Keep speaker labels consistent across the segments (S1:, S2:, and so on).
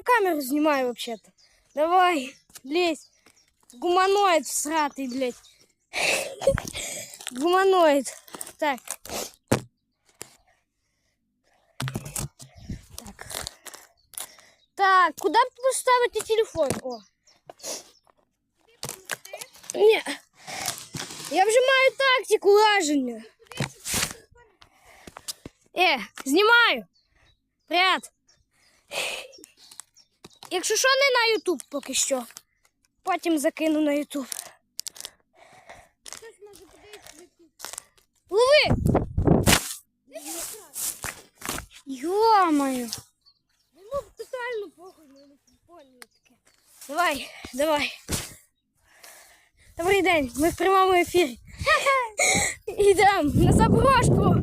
S1: на камеру знімаю вообще-то. Давай, лезь. Гуманоид всратый, блядь. Гуманоид. Так. Так. Так, куда поставити телефон? О. Ні. Я вже маю тактику лаження. Е, знімаю. Привіт. Якщо що, не на Ютуб поки що. Потім закину на Ютуб. Лови! Йо-моє. Ну, тотально похуй на таке. Давай, давай. Добрий день, ми в прямому ефірі. Йдемо на заброшку.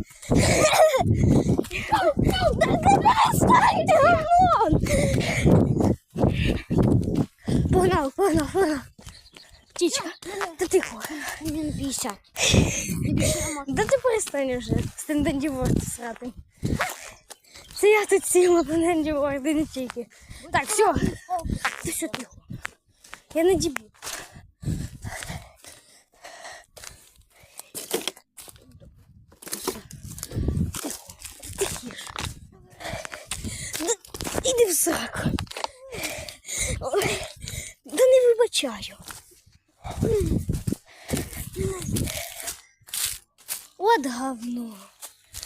S1: Погнав, погнав, погнав. Птічка, та тихо.
S2: Він 50.
S1: Да ти перестань вже з тим дендіворд срати. Це я тут сіла по дендіворди, не тільки. Так, все. Ти все тихо. Я не дебіл. Тихо. Тихіше. Да, Іди в сраку. Ой, Да вибачаю. От говно.